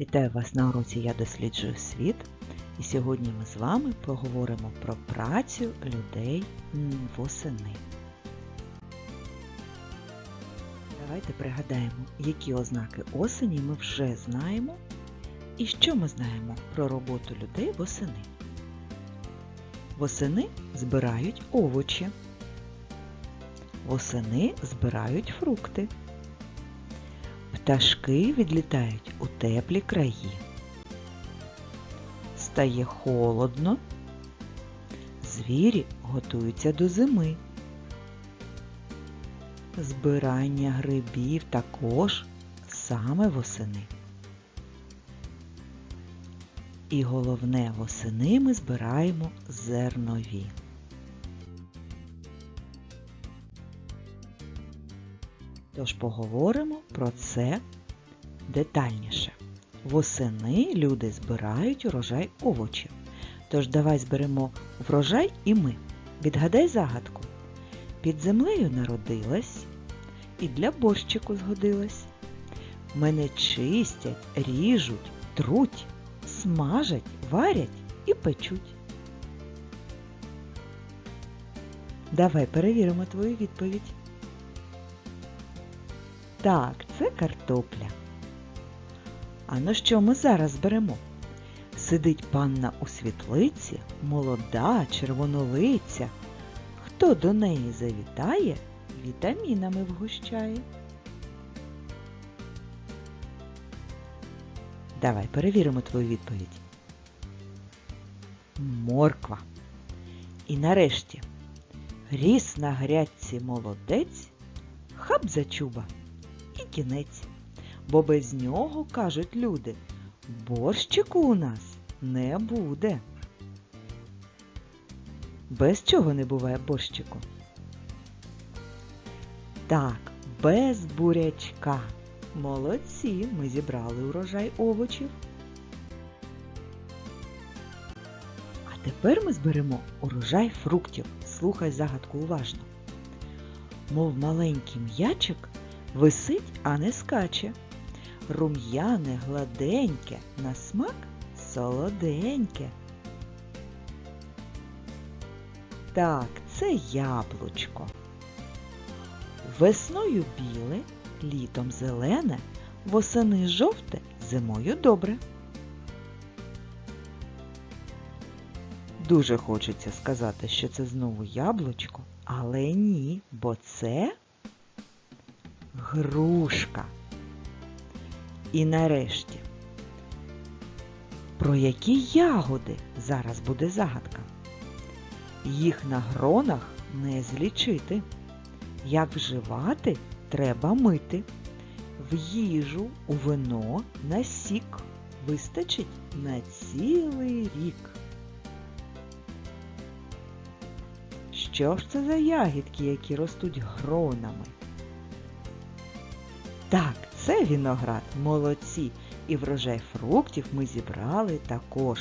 Вітаю вас на уроці Я досліджую світ. І сьогодні ми з вами поговоримо про працю людей восени. Давайте пригадаємо, які ознаки осені ми вже знаємо і що ми знаємо про роботу людей восени. Восени збирають овочі. Восени збирають фрукти. Пташки відлітають у теплі краї. Стає холодно. Звірі готуються до зими. Збирання грибів також саме восени. І головне восени ми збираємо зернові. Тож поговоримо про це детальніше. Восени люди збирають урожай овочів. Тож давай зберемо врожай і ми. Відгадай загадку. Під землею народилась і для борщику згодилась. Мене чистять, ріжуть, труть, смажать, варять і печуть. Давай перевіримо твою відповідь. Так, це картопля. А на що ми зараз беремо? Сидить панна у світлиці, молода, червонолиця. Хто до неї завітає, вітамінами вгощає. Давай перевіримо твою відповідь. Морква. І нарешті ріс на грядці молодець, хап за чуба кінець. Бо без нього, кажуть люди, борщику у нас не буде. Без чого не буває борщику? Так, без бурячка. Молодці, ми зібрали урожай овочів. А тепер ми зберемо урожай фруктів. Слухай загадку уважно. Мов маленький м'ячик висить, а не скаче. Рум'яне, гладеньке, на смак солоденьке. Так, це яблучко. Весною біле, літом зелене, восени жовте, зимою добре. Дуже хочеться сказати, що це знову яблучко, але ні, бо це грушка. І нарешті, про які ягоди зараз буде загадка? Їх на гронах не злічити. Як вживати, треба мити. В їжу, у вино, на сік вистачить на цілий рік. Що ж це за ягідки, які ростуть гронами? Так, це виноград, молодці, і врожай фруктів ми зібрали також.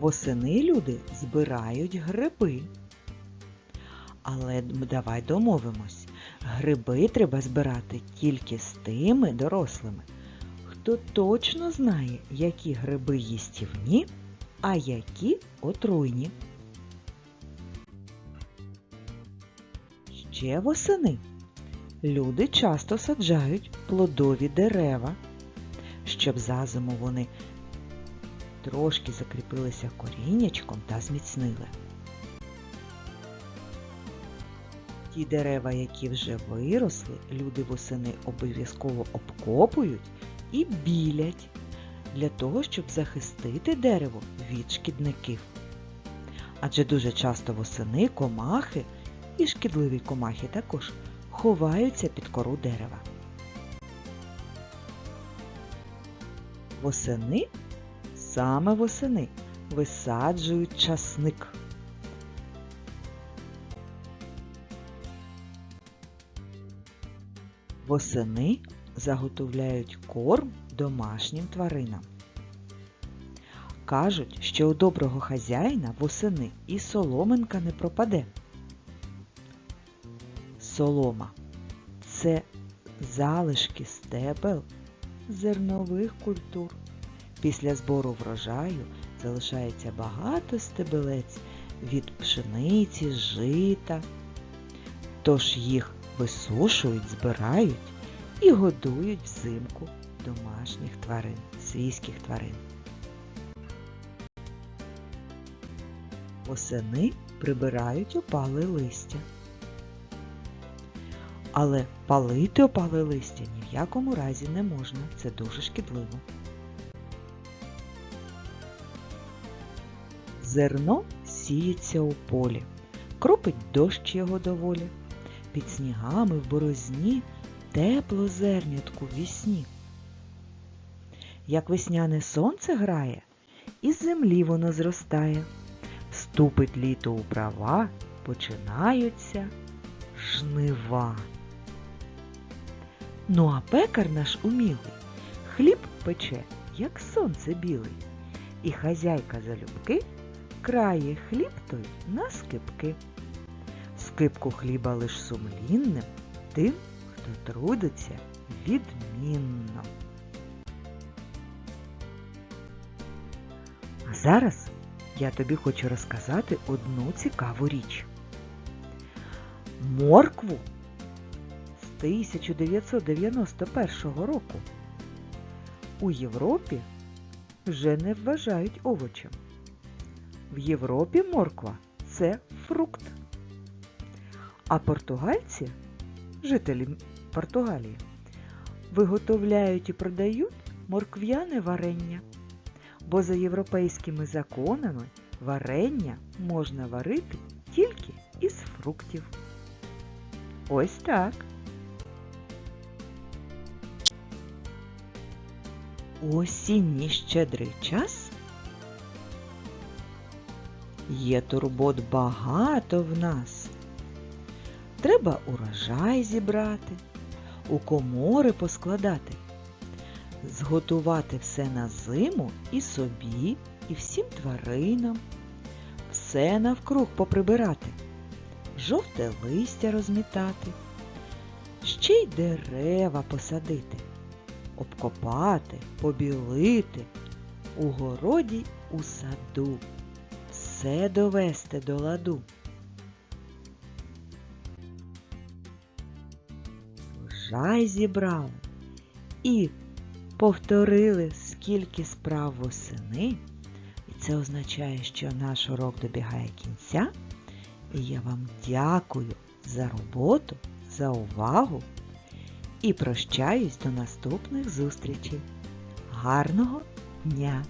Восени люди збирають гриби. Але давай домовимось, гриби треба збирати тільки з тими дорослими, хто точно знає, які гриби їстівні, а які отруйні. Ще восени люди часто саджають плодові дерева, щоб за зиму вони трошки закріпилися коріннячком та зміцнили. Ті дерева, які вже виросли, люди восени обов'язково обкопують і білять для того, щоб захистити дерево від шкідників. Адже дуже часто восени комахи і шкідливі комахи також ховаються під кору дерева. Восени, саме восени, висаджують часник. Восени заготовляють корм домашнім тваринам. Кажуть, що у доброго хазяїна восени і соломинка не пропаде. Солома це залишки стебел зернових культур. Після збору врожаю залишається багато стебелець від пшениці, жита. Тож їх висушують, збирають і годують взимку домашніх тварин, свійських тварин. Восени прибирають опале листя. Але палити опале листя ні в якому разі не можна, це дуже шкідливо. Зерно сіється у полі, кропить дощ його доволі. Під снігами в борозні тепло зернятку вісні. Як весняне сонце грає, із землі воно зростає. Вступить літо у права, починаються жнива. Ну а пекар наш умілий, хліб пече, як сонце білий, і хазяйка залюбки крає хліб той на скипки. Скипку хліба лиш сумлінним тим, хто трудиться відмінно. А зараз я тобі хочу розказати одну цікаву річ. Моркву 1991 року у Європі вже не вважають овочем. В Європі морква це фрукт. А португальці, жителі Португалії, виготовляють і продають моркв'яне варення. Бо за європейськими законами варення можна варити тільки із фруктів. Ось так. У осінній щедрий час? Є турбот багато в нас. Треба урожай зібрати, у комори поскладати, зготувати все на зиму і собі, і всім тваринам, все навкруг поприбирати, жовте листя розмітати, ще й дерева посадити, обкопати, побілити, у городі, у саду, все довести до ладу. Врожай зібрали і повторили скільки справ восени, і це означає, що наш урок добігає кінця. І я вам дякую за роботу, за увагу і прощаюсь до наступних зустрічей. Гарного дня!